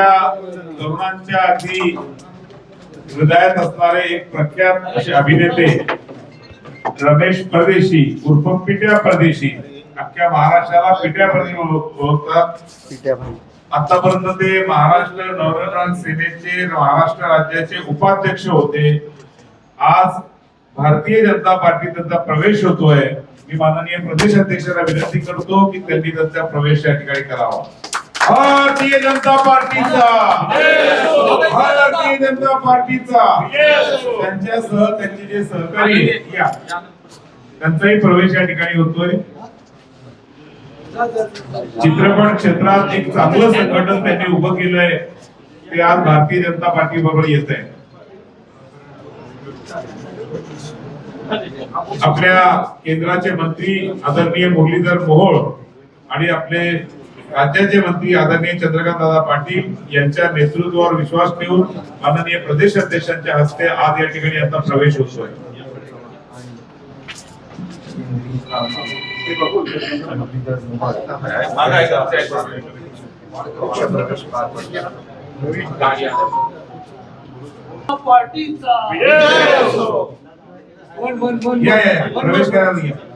तरुणांच्या अगदी हृदयात असणारे एक प्रख्यात असे अभिनेते रमेश परदेशी उर्फ पिट्या परदेशी अख्ख्या महाराष्ट्राला पिट्या परदेशी आतापर्यंत ते महाराष्ट्र नवनिर्माण सेनेचे महाराष्ट्र राज्याचे उपाध्यक्ष होते. आज भारतीय जनता पार्टी त्यांचा प्रवेश होतोय. मी माननीय प्रदेश अध्यक्षांना विनंती करतो की त्यांनी त्यांचा प्रवेश या ठिकाणी करावा. भारतीय जनता पार्टीचा. भारतीय जनता पार्टीचा. त्यांच्यासह त्यांचे जे सहकारी त्यांचाही प्रवेश या ठिकाणी होतोय. चित्रपट क्षेत्रात एक चांगलं संघटन त्यांनी उभं केलंय. ते आज भारतीय जनता पार्टी बरोबर येत आहे. आपल्या केंद्राचे मंत्री आदरणीय मुरलीधर मोहोळ आणि आपले राज्याचे मंत्री आदरणीय चंद्रकांत दादा पाटील यांच्या नेतृत्वावर विश्वास ठेवून माननीय प्रदेश अध्यक्षांच्या हस्ते आज या ठिकाणी आता प्रवेश होतोय. पार्टीचा वन वन वन या या या. प्रवेश करायला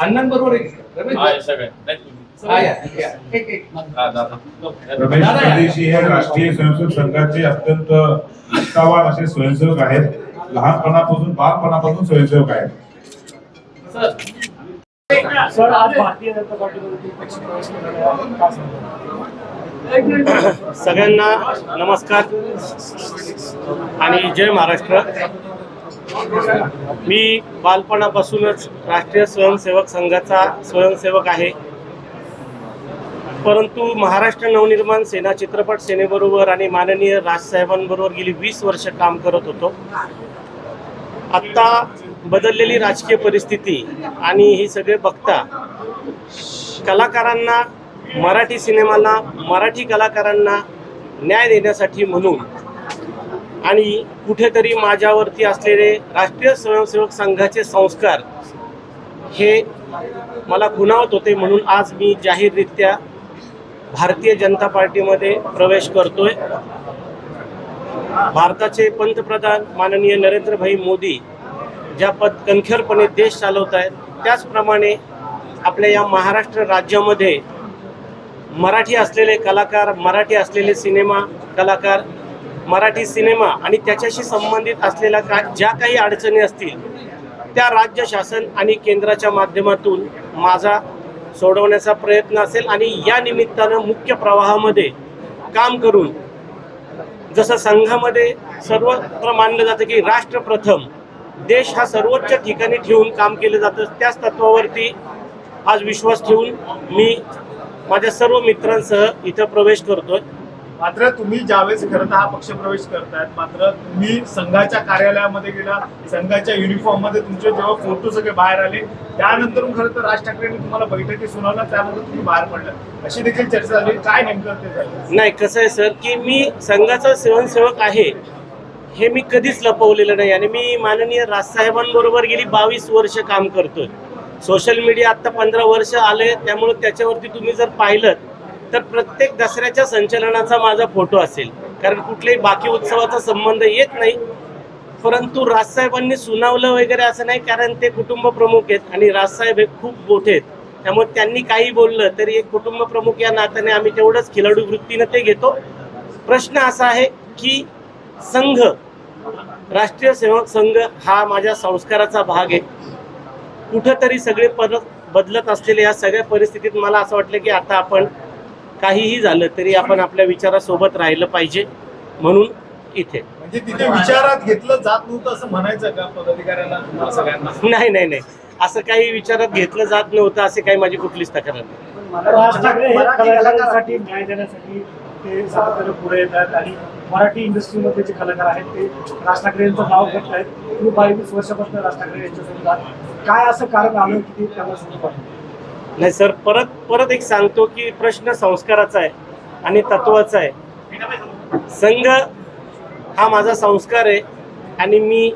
अण्णांबरोबर रमेश परदेशी हे राष्ट्रीय स्वयंसेवक संघाचे अत्यंत निष्ठावान असे स्वयंसेवक आहेत. लहानपणापासून बालपणापासून स्वयंसेवक आहेत. सर सर आज भारतीय जनता पार्टीमध्ये पक्ष प्रवेश केलेला सगळ्यांना नमस्कार आणि जय महाराष्ट्र. मी बालपणापासूनच राष्ट्रीय स्वयंसेवक संघाचा स्वयंसेवक आहे. परंतु महाराष्ट्र नवनिर्माण सेना चित्रपट सेनेबरोबर आणि माननीय राजसाहेबांबरोबर गेली वीस वर्ष काम करत होतो. आत्ता बदललेली राजकीय परिस्थिती आणि ही सगळे बघता कलाकारांना मराठी सिनेमाला मराठी कलाकारांना न्याय देण्यासाठी म्हणून आणि कुठेतरी माझ्यावरती असलेले राष्ट्रीय स्वयंसेवक संघाचे संस्कार हे मला खुणावत होते म्हणून आज मी जाहीररित्या भारतीय जनता पार्टीमध्ये प्रवेश करतोय. भारताचे पंतप्रधान माननीय नरेंद्रभाई मोदी ज्या पद कणखरपणे देश चालवत आहेत त्याचप्रमाणे आपल्या या महाराष्ट्र राज्यामध्ये मराठी असलेले कलाकार मराठी असलेले सिनेमा कलाकार मराठी सिनेमा आणि त्याच्याशी संबंधित असलेल्या का ज्या काही अडचणी असतील त्या राज्य शासन आणि केंद्राच्या माध्यमातून माझा सोडवण्याचा प्रयत्न असेल आणि या निमित्तानं मुख्य प्रवाहामध्ये काम करून जसं संघामध्ये सर्वत्र मानलं जातं की राष्ट्र प्रथम देश हा सर्वोच्च ठिकाणी ठेवून काम केलं जातं त्याच तत्वावरती आज विश्वास ठेवून मी माझ्या सर्व मित्रांसह इथं प्रवेश करतोय. मात्र तुम्ही ज्यावेळेस खरं तर हा पक्ष प्रवेश करतायत मात्र तुम्ही संघाच्या कार्यालयामध्ये गेला संघाच्या युनिफॉर्ममध्ये तुमचे जेव्हा फोटो सगळे बाहेर आले त्यानंतर खरं तर राज ठाकरेंनी तुम्हाला बैठकी सुनावला त्यामध्ये तुम्ही बाहेर पडला अशी देखील चर्चा झाली. काय नेमकं ते झालं? नाही कसं आहे सर की मी संघाचा स्वयंसेवक आहे हे मी कधीच लपवलेलं नाही. आणि मी माननीय राजसाहेबांबरोबर गेली बावीस वर्ष काम करतोय. सोशल मीडिया आत्ता पंधरा वर्ष आले त्यामुळे त्याच्यावरती तुम्ही जर पाहिलं तर प्रत्येक दसऱ्याच्या संचलनाचा माझा फोटो असेल. कारण कुठल्याही बाकी उत्सवाचा संबंध येत नाही. परंतु राजसाहेबांनी सुनावलं वगैरे असं नाही कारण ते कुटुंब प्रमुख आहेत आणि राजसाहेब हे खूप मोठे आहेत. त्यामुळे त्यांनी काही बोललं तरी एक कुटुंब प्रमुख या नात्याने आम्ही तेवढंच खिलाडू वृत्तीनं ते घेतो. प्रश्न असा आहे की संघ राष्ट्रीय सेवक संघ हा माझ्या संस्काराचा भाग आहे. कुठंतरी सगळे परत बदलत असलेल्या या सगळ्या परिस्थितीत मला असं वाटलं की आता आपण काहीही झालं तरी आपण आपल्या विचारासोबत राहिलं पाहिजे म्हणून इथे. म्हणजे तिथे विचारात घेतलं जात नव्हतं असं म्हणायचं का पदाधिकाऱ्यांना तुम्हाला सगळ्यांना? नाही नाही नाही. असं काही विचारात घेतलं जात नव्हतं असे काही माझी कुठलीच तक्रार नाही. राज ठाकरे हे कलाकारांसाठी न्याय देण्यासाठी ते सातत्याने पुढे येत आहेत आणि मराठी इंडस्ट्रीमध्ये जे कलाकार आहेत ते राज ठाकरे यांचं नाव घेत आहेत तुम्ही बावीस वर्षापासून राज ठाकरे यांच्यासोबत काय असं कारण आलं की ते त्यांना नाही सर परत परत एक सांगतो की प्रश्न संस्काराचा आहे आणि तत्वाचा आहे. संघ हा माझा संस्कार आहे आणि मी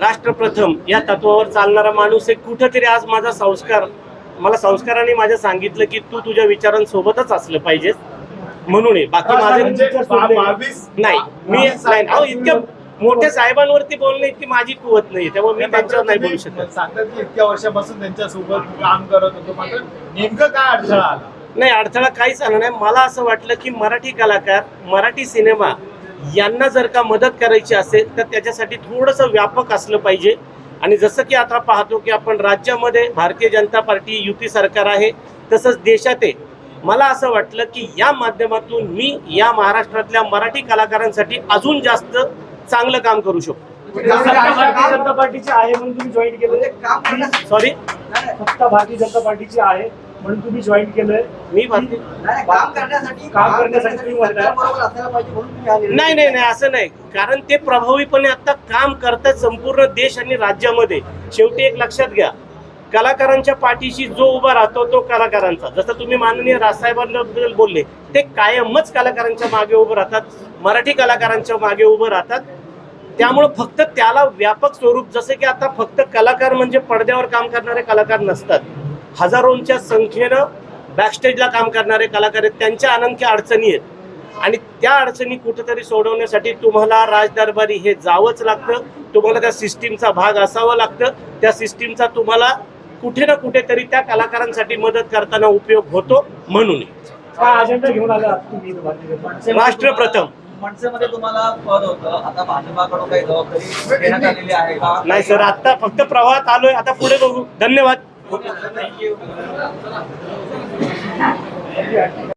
राष्ट्रप्रथम या तत्वावर चालणारा माणूस आहे. कुठंतरी आज माझा संस्कार मला संस्काराने माझ्या सांगितलं की तू तुझ्या विचारांसोबतच असलं पाहिजेस. म्हणून बाकी माझे म्हणजे नाही मी नाही इतक्या मोठ्या साहेबांवरती बोलणं इतकी माझी कुवत नाही त्यामुळे मी त्यांच्यावर नाही बोलू शकत. सांगतात की इतक्या वर्षापासून त्यांच्यासोबत काम करत होतो मात्र नेमकं काय अडथळा आला? नाही अडथळा काहीच आला नाही. मला असं वाटलं की मराठी कलाकार मराठी सिनेमा यांना जर का मदत करायची असेल तर त्याच्यासाठी थोडंसं व्यापक असलं पाहिजे. आणि जसं की आता पाहतो की आपण राज्यामध्ये भारतीय जनता पार्टी युती सरकार आहे तसंच देशात आहे. मला असं वाटलं की या माध्यमातून मी या महाराष्ट्रातल्या मराठी कलाकारांसाठी अजून जास्त चांगलं काम करू शकतो. भारतीय जनता पार्टीची आहे म्हणून तुम्ही जॉईन केलं सॉरी फक्त भारतीय जनता पार्टीची आहे म्हणून तुम्ही जॉईन केलंय. मी काम करण्यासाठी काम तुम्ही. नाही नाही नाही असं नाही. कारण ते प्रभावीपणे आता काम करतात संपूर्ण देश आणि राज्यामध्ये. शेवटी एक लक्षात घ्या. कलाकारांच्या पाठीशी जो उभा राहतो तो कलाकारांचा. जसं तुम्ही माननीय राजसाहेबांबद्दल बोलले ते कायमच कलाकारांच्या मागे उभं राहतात. मराठी कलाकारांच्या मागे उभं राहतात. त्यामुळं फक्त त्याला व्यापक स्वरूप जसं की आता फक्त कलाकार म्हणजे पडद्यावर काम करणारे कलाकार नसतात. हजारोंच्या संख्येनं बॅकस्टेजला काम करणारे कलाकार आहेत. त्यांच्या अनंख्य अडचणी आहेत. आणि त्या अडचणी कुठेतरी सोडवण्यासाठी तुम्हाला राजदरबारी हे जावंच लागतं. तुम्हाला त्या सिस्टीमचा भाग असावं लागतं. त्या सिस्टीमचा तुम्हाला कुठे ना कुठेतरी त्या कलाकारांसाठी मदत करताना उपयोग होतो म्हणून? राष्ट्रप्रथम मनसेमध्ये तुम्हाला पद होतं. आता भाजपाकडून काही जबाबदारी देण्यात आलेली आहे का? नाही सर आता फक्त प्रवाहात आलोय. आता पुढे बघू. धन्यवाद. थँक्यू